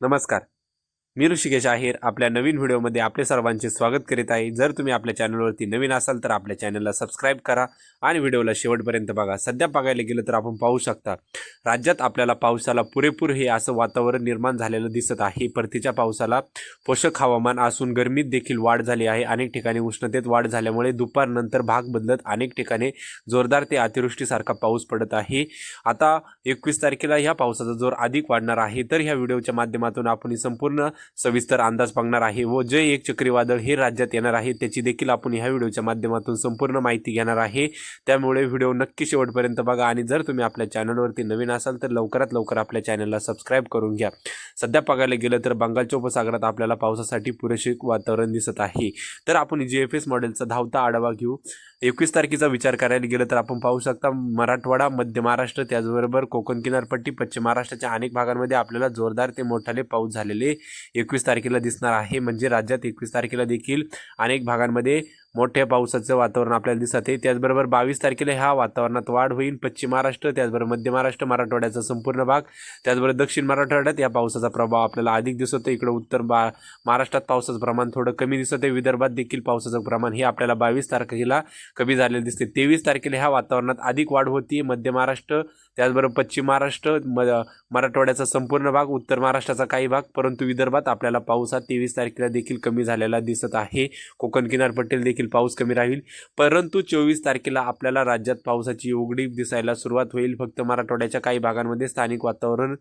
नमस्कार मी ऋषिकेश आहेर. आपल्या नवीन व्हिडिओमध्ये आपले सर्वांचे स्वागत करीत आहे. जर तुम्ही आपल्या चॅनलवरती नवीन असाल तर आपल्या चॅनलला सबस्क्राईब करा आणि व्हिडिओला शेवटपर्यंत बघा. सध्या बघायला गेलं तर आपण पाहू शकता राज्यात आपल्याला पावसाला पुरेपूर हे असं वातावरण निर्माण झालेलं दिसत आहे. परतीच्या पावसाला पोषक हवामान असून गरमीत देखील वाढ झाली आहे. अनेक ठिकाणी उष्णतेत वाढ झाल्यामुळे दुपारनंतर भाग बदलत अनेक ठिकाणी जोरदार ते अतिवृष्टीसारखा पाऊस पडत आहे. आता एकवीस तारखेला ह्या पावसाचा जोर अधिक वाढणार आहे. तर ह्या व्हिडिओच्या माध्यमातून आपण संपूर्ण सविस्तर अंदाज बघणार आहे. व जे एक चक्रीवादळ हे राज्यात येणार आहे. त्याची देखील आपण ह्या व्हिडिओच्या माध्यमातून संपूर्ण माहिती घेणार आहे. त्यामुळे व्हिडिओ नक्की शेवटपर्यंत बघा आणि जर तुम्ही आपल्या चॅनलवरती नवीन असाल तर लवकरात लवकर आपल्या चॅनलला सबस्क्राईब करून घ्या. सध्या बघायला गेलं तर बंगालच्या उपसागरात आपल्याला पावसासाठी पुरेसे वातावरण दिसत आहे. तर आपण जी एफ एस मॉडेलचा धावता आढावा घेऊ. एकवीस तारखेचा विचार करायला गेलं तर आपण पाहू शकता मराठवाडा मध्य महाराष्ट्र त्याचबरोबर कोकण किनारपट्टी पश्चिम महाराष्ट्राच्या अनेक भागांमध्ये आपल्याला जोरदार ते मोठाले पाऊस झालेले एकवीस तारखेला दिसणार आहे. म्हणजे राज्यात एकवीस तारखेला देखील अनेक भागांमध्ये मोठ्या पावसाचं वातावरण आपल्याला दिसत आहे. त्याचबरोबर बावीस तारखेला ह्या वातावरणात वाढ होईल. पश्चिम महाराष्ट्र त्याचबरोबर मध्य महाराष्ट्र मराठवाड्याचा संपूर्ण भाग त्याचबरोबर दक्षिण मराठवाड्यात या पावसाचा प्रभाव आपल्याला अधिक दिसत आहे. इकडं उत्तर बा महाराष्ट्रात पावसाचं प्रमाण थोडं कमी दिसत आहे. विदर्भात देखील पावसाचं प्रमाण हे आपल्याला बावीस तारखेला कमी झालेलं दिसते तेवीस तारखेला ह्या वातावरणात अधिक वाढ होती. मध्य महाराष्ट्र त्याचबरोबर पश्चिम महाराष्ट्र म मराठवाड्याचा संपूर्ण भाग उत्तर महाराष्ट्राचा काही भाग परंतु विदर्भात आपल्याला पाऊस हा तेवीस तारखेला देखील कमी झालेला दिसत आहे. कोकण किनारपट्टीला देखील पाऊस कमी राहील. परंतु चोवीस तारखेला आपल्याला राज्यात पावसाची उघडी दिसायला सुरुवात होईल. फक्त मराठवाड्याच्या काही भागांमध्ये स्थानिक वातावरण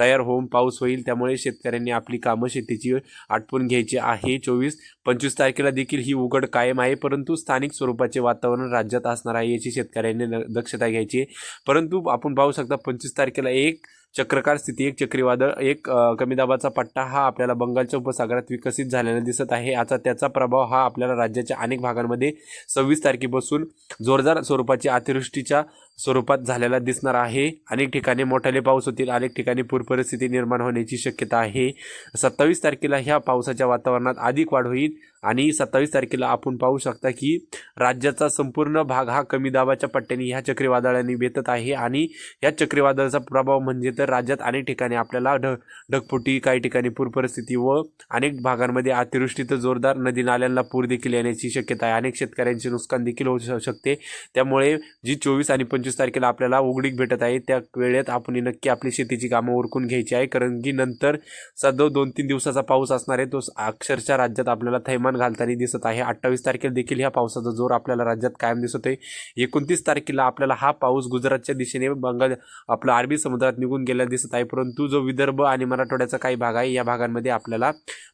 तयार होऊन पाऊस होईल. त्यामुळे शेतकऱ्यांनी आपली कामं शेतीची आटपून घ्यायची आहे. चोवीस पंचवीस तारखेला देखील ही उघड कायम आहे. परंतु स्थानिक स्वरूपाचे वातावरण राज्यात असणार आहे याची शेतकऱ्यांनी दक्षता घ्यायची आहे. परंतु आपण पाहू शकता पंचवीस तारखेला एक चक्रकार स्थिती एक चक्रीवादळ एक कमी दाबाचा पट्टा हा आपल्याला बंगालच्या उपसागरात विकसित झालेला दिसत आहे. आता त्याचा प्रभाव हा आपल्याला राज्याच्या अनेक भागांमध्ये सव्वीस तारखेपासून जोरदार स्वरूपाची अतिवृष्टीच्या स्वरूपात झालेला दिसणार आहे. अनेक ठिकाणी मोठाले पाऊस होतील अनेक ठिकाणी पूर परिस्थिती निर्माण होण्याची शक्यता आहे. सत्तावीस तारखेला ह्या पावसाच्या वातावरणात अधिक वाढ होईल आणि सत्तावीस तारखेला आपण पाहू शकता की राज्याचा संपूर्ण भाग हा कमी दाबाच्या पट्ट्याने ह्या चक्रीवादळाने बेतत आहे आणि या चक्रीवादळाचा प्रभाव म्हणजे तर राज्यात अनेक ठिकाणी आपल्याला ढ ढगफुटी काही ठिकाणी पूर परिस्थिती व अनेक भागांमध्ये अतिवृष्टी तर जोरदार नदी नाल्यांना पूर देखील येण्याची शक्यता आहे. अनेक शेतकऱ्यांचे नुकसान देखील होऊ शकते. त्यामुळे जी चोवीस आणि पंचवीस तारखेला आपल्याला उघडीक भेटत आहे त्या वेळेत आपण नक्की आपली शेतीची कामं ओरखून घ्यायची आहे. कारण की नंतर सध्या दोन तीन दिवसाचा पाऊस असणार आहे तो अक्षरशः राज्यात आपल्याला थैमान घालताना दिसत आहे. अठ्ठावीस तारखेला देखील ह्या पावसाचा जोर आपल्याला राज्यात कायम दिसत आहे एकोणतीस तारखेला आपल्याला हा पाऊस गुजरातच्या दिशेने बंगाल आपला अरबी समुद्रात निघून गेला दिसत आहे. परंतु जो विदर्भ आणि मराठवाड्याचा काही भाग आहे या भागांमध्ये आपल्याला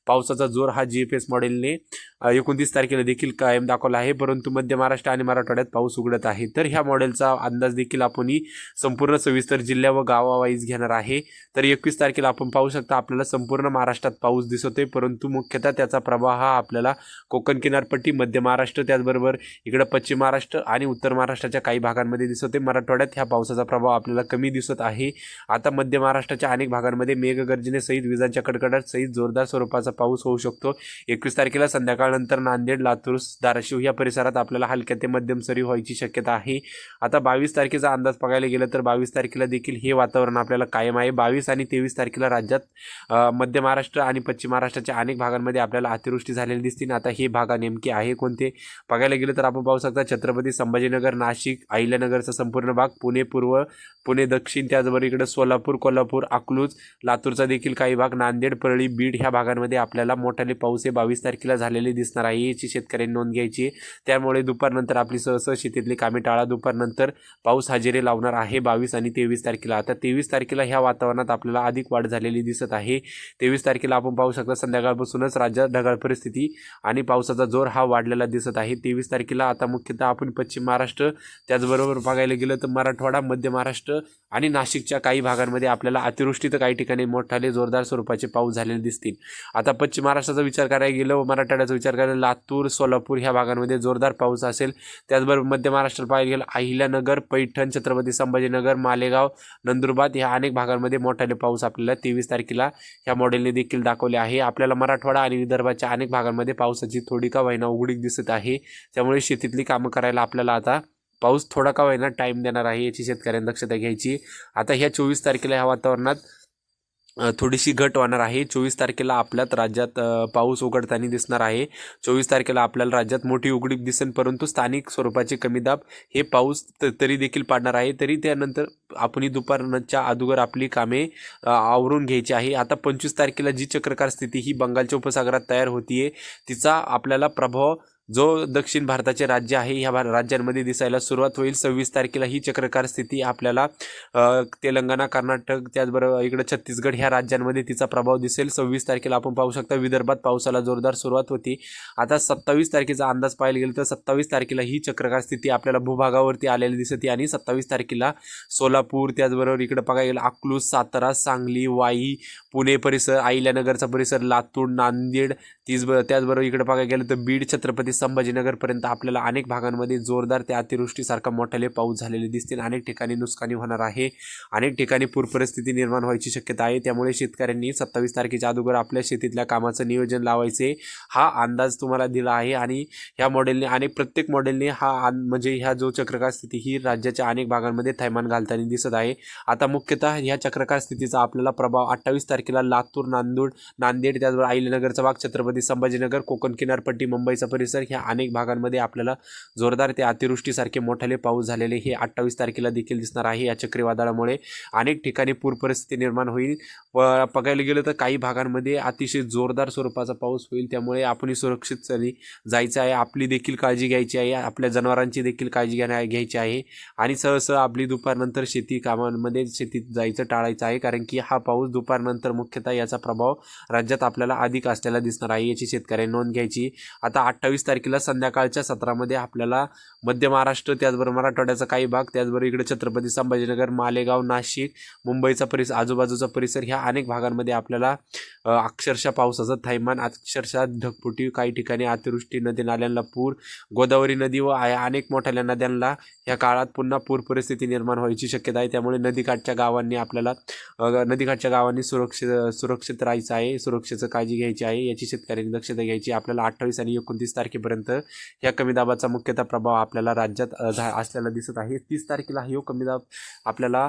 पावसाचा जोर हा जी एफ एस मॉडेलने एकोणतीस तारखेला देखील कायम दाखवला आहे. परंतु मध्य महाराष्ट्र आणि मराठवाड्यात पाऊस उघडत आहे. तर ह्या मॉडेलचा अंदाज देखील आपण ही संपूर्ण सविस्तर जिल्ह्या व गावावाईज घेणार आहे. तर एकवीस तारखेला आपण पाहू शकता आपल्याला संपूर्ण महाराष्ट्रात पाऊस दिसतोय. परंतु मुख्यतः त्याचा प्रभाव हा आपल्याला कोकण किनारपट्टी मध्य महाराष्ट्र त्याचबरोबर इकडं पश्चिम महाराष्ट्र आणि उत्तर महाराष्ट्राच्या काही भागांमध्ये दिसत आहे मराठवाड्यात ह्या पावसाचा प्रभाव आपल्याला कमी दिसत आहे. आता आता मध्य महाराष्ट्राच्या अनेक भागांमध्ये मेघगर्जनेसहित विजांच्या कडकडाट सहित जोरदार स्वरूपाचा पाऊस होऊ शकतो. एकवीस तारखेला संध्याकाळनंतर नांदेड लातूर धाराशिव या परिसरात आपल्याला हलक्या ते मध्यम सरी व्हायची शक्यता आहे. आता बावीस तारखेचा अंदाज बघायला गेलं तर बावीस तारखेला देखील हे वातावरण आपल्याला कायम आहे. बावीस आणि तेवीस तारखेला राज्यात मध्य महाराष्ट्र आणि पश्चिम महाराष्ट्राच्या अनेक भागांमध्ये आपल्याला अतिवृष्टी झालेली दिसतील आता हे भागा नेमके आहे कोणते? बघायला गेलं तर आपण पाहू शकता छत्रपती संभाजीनगर नाशिक अहिल्यानगरचा संपूर्ण भाग पुणे पूर्व पुणे दक्षिण त्याचबरोबर इकडे सोला कोल्हापूर अकलूज लातूरचा देखील काही भाग नांदेड परळी बीड ह्या भागांमध्ये आपल्याला मोठाले पाऊस हे बावीस तारखेला झालेले दिसणार आहे. याची शेतकऱ्यांनी नोंद घ्यायची. आहे. त्यामुळे दुपारनंतर आपली सहसह शेतीतली कामे टाळा. दुपारनंतर पाऊस हजेरी लावणार आहे बावीस आणि तेवीस तारखेला. आता तेवीस तारखेला ह्या वातावरणात आपल्याला अधिक वाढ झालेली दिसत आहे. तेवीस तारखेला आपण पाहू शकता संध्याकाळपासूनच राज्यात ढगाळ परिस्थिती आणि पावसाचा जोर हा वाढलेला दिसत आहे. तेवीस तारखेला आता मुख्यतः आपण पश्चिम महाराष्ट्र त्याचबरोबर बघायला गेलं तर मराठवाडा मध्य महाराष्ट्र आणि नाशिकच्या काही भागात भागांमध्ये आपल्याला अतिवृष्टी तर काही ठिकाणी मोठाले जोरदार स्वरूपाचे पाऊस झालेले दिसतील. आता पश्चिम महाराष्ट्राचा विचार करायला गेलं व मराठवाड्याचा विचार करायला लातूर सोलापूर ह्या भागांमध्ये जोरदार पाऊस असेल. त्याचबरोबर मध्य महाराष्ट्रात पाहायला गेलं अहिल्यानगर पैठण छत्रपती संभाजीनगर मालेगाव नंदुरबार ह्या अनेक भागांमध्ये मोठाले पाऊस आपल्याला तेवीस तारखेला ह्या मॉडेलने देखील दाखवले आहे. आपल्याला मराठवाडा आणि विदर्भाच्या अनेक भागांमध्ये पावसाची थोडी का वहिना उघडीक दिसत आहे. त्यामुळे शेतीतली कामं करायला आपल्याला आता पाऊस थोडा का होईना टाईम देणार आहे याची शेतकऱ्यांनी दक्षता घ्यायची. आता ह्या चोवीस तारखेला ह्या वातावरणात थोडीशी घट होणार आहे. चोवीस तारखेला आपल्यात राज्यात पाऊस उघडताना दिसणार आहे. चोवीस तारखेला आपल्याला राज्यात मोठी उघडीप दिसेल परंतु स्थानिक स्वरूपाचे कमी दाब हे पाऊस त- तरी देखील पाडणार आहे. तरी त्यानंतर आपण ही दुपारच्या अगोदर आपली कामे आवरून घ्यायची आहे. आता पंचवीस तारखेला जी चक्रकार स्थिती ही बंगालच्या उपसागरात तयार होतीये तिचा आपल्याला प्रभाव जो दक्षिण भारताचे राज्य आहे ह्या भा राज्यांमध्ये दिसायला सुरुवात होईल. सव्वीस तारखेला ही चक्रकार स्थिती आपल्याला तेलंगणा कर्नाटक त्याचबरोबर इकडे छत्तीसगड ह्या राज्यांमध्ये तिचा प्रभाव दिसेल. सव्वीस तारखेला आपण पाहू शकता विदर्भात पावसाला जोरदार सुरुवात होती. आता सत्तावीस तारखेचा अंदाज पाहायला गेलं तर सत्तावीस तारखेला ही चक्रकार स्थिती आपल्याला भूभागावरती आलेली दिसते आणि सत्तावीस तारखेला सोलापूर त्याचबरोबर इकडं बघायला गेलं अकलूज सातारा सांगली वाई पुणे परिसर अहिल्यानगरचा परिसर लातूर नांदेड तीच त्याचबरोबर इकडे बघायला गेलं तर बीड छत्रपती संभाजीनगरपर्यंत आपल्याला अनेक भागांमध्ये जोरदार ते अतिवृष्टीसारखा मोठाले पाऊस झालेले दिसतील. अनेक ठिकाणी नुकसानी होणार आहे. अनेक ठिकाणी पूर परिस्थिती निर्माण व्हायची शक्यता आहे. त्यामुळे शेतकऱ्यांनी सत्तावीस तारखेच्या अगोदर आपल्या शेतीतल्या कामाचं नियोजन लावायचे. हा अंदाज तुम्हाला दिला आहे आणि ह्या मॉडेलने आणि प्रत्येक मॉडेलने हा म्हणजे ह्या जो चक्रकार स्थिती ही राज्याच्या अनेक भागांमध्ये थैमान घालताना दिसत आहे. आता मुख्यतः ह्या चक्रकार स्थितीचा आपल्याला प्रभाव अठ्ठावीस तारखेला लातूर नांदूर नांदेड त्याचबरोबर आईलनगरचा भाग छत्रपती संभाजीनगर कोकण किनारपट्टी मुंबईचा परिसर ह्या अनेक भागांमध्ये आपल्याला जोरदार ते अतिवृष्टीसारखे मोठाले पाऊस झालेले हे अठ्ठावीस तारखेला देखील दिसणार आहे. या चक्रीवादळामुळे अनेक ठिकाणी पूर परिस्थिती निर्माण होईल. व बघायला गेलं तर काही भागांमध्ये अतिशय जोरदार स्वरूपाचा पाऊस होईल. त्यामुळे आपण सुरक्षितपणे जायचं आहे. आपली देखील काळजी घ्यायची आहे. आपल्या जनावरांची देखील काळजी घेण्या घ्यायची आहे. आणि सहसह आपली दुपारनंतर शेती कामांमध्ये शेतीत जायचं टाळायचं आहे. कारण की हा पाऊस दुपारनंतर मुख्यतः याचा प्रभाव राज्यात आपल्याला अधिक असलेला दिसणार आहे. याची शेतकऱ्यांनी नोंद घ्यायची. आता अठ्ठावीस तारखेला संध्याकाळच्या सत्रामध्ये आपल्याला मध्य महाराष्ट्र त्याचबरोबर मराठवाड्याचा काही भाग त्याचबरोबर इकडे छत्रपती संभाजीनगर मालेगाव नाशिक मुंबईचा परिसर आजूबाजूचा परिसर ह्या अनेक भागांमध्ये आपल्याला अक्षरशः पावसाचं थैमान अक्षरशः ढगफुटी काही ठिकाणी अतिवृष्टी नदी नाल्यांना पूर गोदावरी नदी व अनेक मोठ्या नद्यांना या काळात पुन्हा पूर परिस्थिती निर्माण व्हायची शक्यता आहे. त्यामुळे नदीकाठच्या गावांनी आपल्याला नदीकाठच्या गावांनी सुरक्षित सुरक्षित राहायचं आहे सुरक्षेचं काळजी घ्यायची आहे याची शेतकऱ्यांनी दक्षता घ्यायची आपल्याला अठ्ठावीस आणि एकोणतीस तारखे तारखेपर्यंत या कमी दाबाचा मुख्यतः प्रभाव आपल्याला राज्यात झा असलेला दिसत आहे. तीस तारखेला हा कमी दाब आपल्याला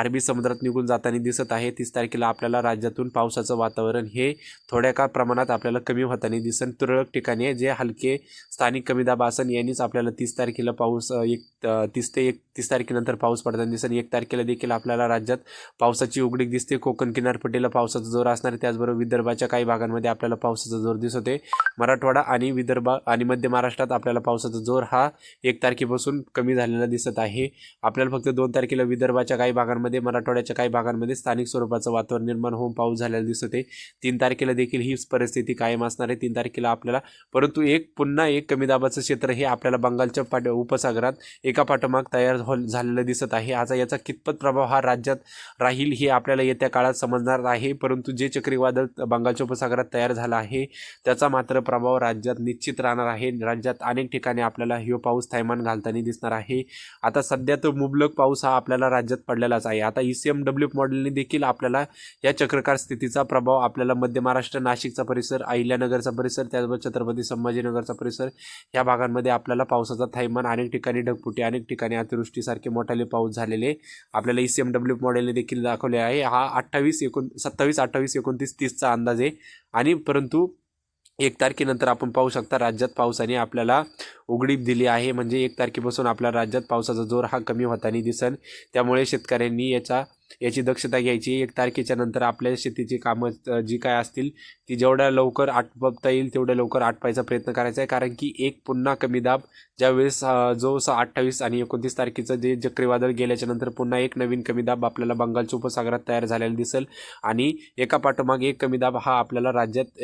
अरबी समुद्रात निघून जाताना दिसत आहे. तीस तारखेला आपल्याला राज्यातून पावसाचं वातावरण हे थोड्या का प्रमाणात आपल्याला कमी होताना दिसन. तुरळक ठिकाणी जे हलके स्थानिक कमी दाब असन यांनीच आपल्याला तीस तारखेला पाऊस एक तीस ते एक तीस तारखेनंतर पाऊस पडताना दिसन. एक तारखेला देखील आपल्याला राज्यात पावसाची उघडीक दिसते. कोकण किनारपट्टीला पावसाचा जोर असणार त्याचबरोबर विदर्भाच्या काही भागांमध्ये आपल्याला पावसाचा जोर दिसत आहे मराठवाडा आणि विदर्भ आणि मध्य महाराष्ट्रात आपल्याला पावसाचा जोर हा एक तारखेपासून कमी झालेला दिसत आहे. आपल्याला फक्त दोन तारखेला विदर्भाच्या काही भागांमध्ये मराठवाड्याच्या काही भागांमध्ये स्थानिक स्वरूपाचं वातावरण निर्माण होऊन पाऊस झालेला दिसत आहे. तीन तारखेला देखील हीच परिस्थिती कायम असणार आहे. तीन तारखेला आपल्याला परंतु एक पुन्हा एक कमी दाबाचं क्षेत्र हे आपल्याला बंगालच्या पाठ उपसागरात एका पाठोमाग तयार हो झालेलं दिसत आहे. आता याचा कितपत प्रभाव हा राज्यात राहील हे आपल्याला येत्या काळात समजणार आहे. परंतु जे चक्रीवादळ बंगालच्या उपसागरात तयार झालं आहे त्याचा मात्र प्रभाव राज्यात निश्चित राहणार आहे. राज्यात अनेक ठिकाणी आपल्याला ह्यो पाऊस थैमान घालताना दिसणार आहे. आता सध्या तर मुबलक पाऊस हा आपल्याला राज्यात पडलेलाच आहे. आता ई सी एम डब्ल्यू मॉडेलने देखील आपल्याला या चक्रकार स्थितीचा प्रभाव आपल्याला मध्य महाराष्ट्र नाशिकचा परिसर अहिल्यानगरचा परिसर त्याचबरोबर छत्रपती संभाजीनगरचा परिसर या भागांमध्ये आपल्याला पावसाचा थैमान अनेक ठिकाणी ढगफुटी अनेक ठिकाणी अतिवृष्टीसारखे मोठाले पाऊस झालेले आपल्याला ई सी एम डब्ल्यू मॉडेलने देखील दाखवले आहे. हा अठ्ठावीस एकोण सत्तावीस अठ्ठावीस एकोणतीस तीसचा अंदाज आहे. आणि परंतु एक तारखेनंतर आपण पाहू शकता राज्यात पावसाने आपल्याला उघडीप दिली आहे. म्हणजे एक तारखेपासून आपल्या राज्यात पावसाचा जोर हा कमी होताना दिसन. त्यामुळे शेतकऱ्यांनी याचा याची दक्षता घ्यायची. एक तारखेच्या नंतर आपल्या शेतीची कामं जी काय असतील ती जेवढ्या लवकर आटपता येईल तेवढ्या लवकर आटपायचा प्रयत्न करायचा आहे. कारण की एक पुन्हा कमी दाब ज्यावेळेस अ, जो स अठ्ठावीस आणि एकोणतीस तारखेचं जे चक्रीवादळ गेल्याच्यानंतर पुन्हा एक नवीन कमी दाब आपल्याला बंगालच्या उपसागरात तयार झालेला दिसेल. आणि एका पाठोमाग एक कमी दाब हा आपल्याला राज्यात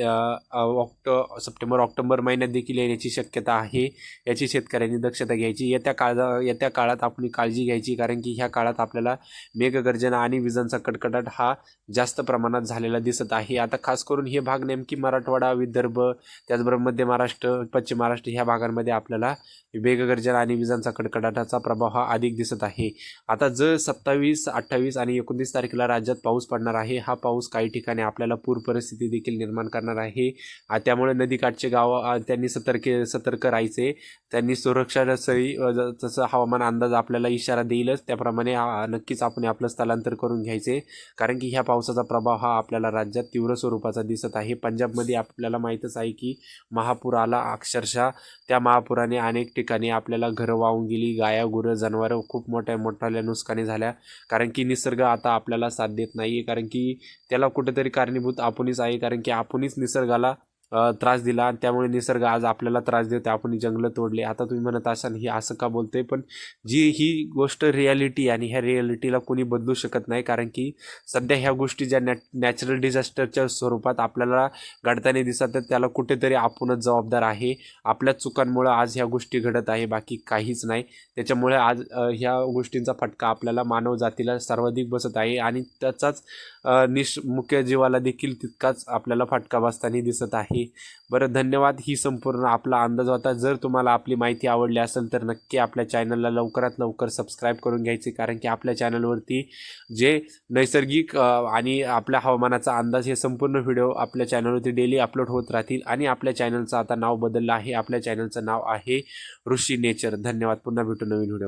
ऑक्ट सप्टेंबर ऑक्टोबर महिन्यात देखील येण्याची शक्यता आहे याची शेतकऱ्यांनी दक्षता घ्यायची. येत्या काळा येत्या काळात आपण काळजी घ्यायची. कारण की ह्या काळात आपल्याला मेघगर्जना आणि विजांचा कडकडाट हा जास्त प्रमाणात झालेला दिसत आहे. आता खास करून हे भाग नेमकी मराठवाडा विदर्भ त्याचबरोबर मध्य महाराष्ट्र पश्चिम महाराष्ट्र ह्या भागांमध्ये आपल्याला वेगगर्जना आणि विजांचा कडकडाटाचा प्रभाव हा अधिक दिसत आहे. आता जर सत्तावीस अठ्ठावीस आणि एकोणतीस तारखेला राज्यात पाऊस पडणार आहे हा पाऊस काही ठिकाणी आपल्याला पूर परिस्थिती देखील निर्माण करणार आहे. त्यामुळे नदीकाठचे गाव त्यांनी सतर्क सतर्क राहायचे. त्यांनी सुरक्षा सही ज- जसं हवामान अंदाज आपल्याला इशारा देईलच. त्याप्रमाणे नक्कीच आपण आपलं स्थलांतर स्थलांतर करून घ्यायचे. कारण की ह्या पावसाचा प्रभाव हा आपल्याला राज्यात तीव्र स्वरूपाचा दिसत आहे. पंजाबमध्ये आपल्याला माहीतच आहे की महापूर आला अक्षरशः. त्या महापुराने अनेक ठिकाणी आपल्याला घरं वाहून गेली. गाया गुरं जनावरं खूप मोठ्या मोठ्या नुकसानी झाल्या. कारण की निसर्ग आता आपल्याला साथ देत नाही आहे कारण की त्याला कुठेतरी कारणीभूत आपणच आहे. कारण की आपणच निसर्गाला त्रास दिला आणि त्यामुळे निसर्ग आज आपल्याला त्रास देते आपण जंगलं तोडले. आता तुम्ही म्हणत असाल ही असं का बोलतोय? पण जी ही गोष्ट रियालिटी आणि ह्या रियालिटीला कोणी बदलू शकत नाही. कारण की सध्या ह्या गोष्टी ज्या नॅ नॅचरल डिझास्टरच्या स्वरूपात आपल्याला घडताना दिसतात तर त्याला कुठेतरी आपणच जबाबदार आहे. आपल्या चुकांमुळं आज ह्या गोष्टी घडत आहे बाकी काहीच नाही. त्याच्यामुळे आज ह्या गोष्टींचा फटका आपल्याला मानवजातीला सर्वाधिक बसत आहे आणि त्याचाच निश मुख्य जीवाला देखील तितकाच आपल्याला फटका बसताना दिसत आहे. बरं धन्यवाद ही संपूर्ण आपला अंदाज होता. जर तुम्हाला आपली माहिती आवडली असेल तर नक्की आपल्या चॅनलला लवकरात लवकर सबस्क्राईब करून घ्यायचे. कारण की आपल्या चॅनलवरती जे नैसर्गिक आणि आपल्या हवामानाचा अंदाज हे संपूर्ण व्हिडिओ आपल्या चॅनलवरती डेली अपलोड होत राहतील. आणि आपल्या चॅनलचं आता नाव बदललं आहे. आपल्या चॅनलचं नाव आहे ऋषी नेचर. धन्यवाद. पुन्हा भेटू नवीन व्हिडिओ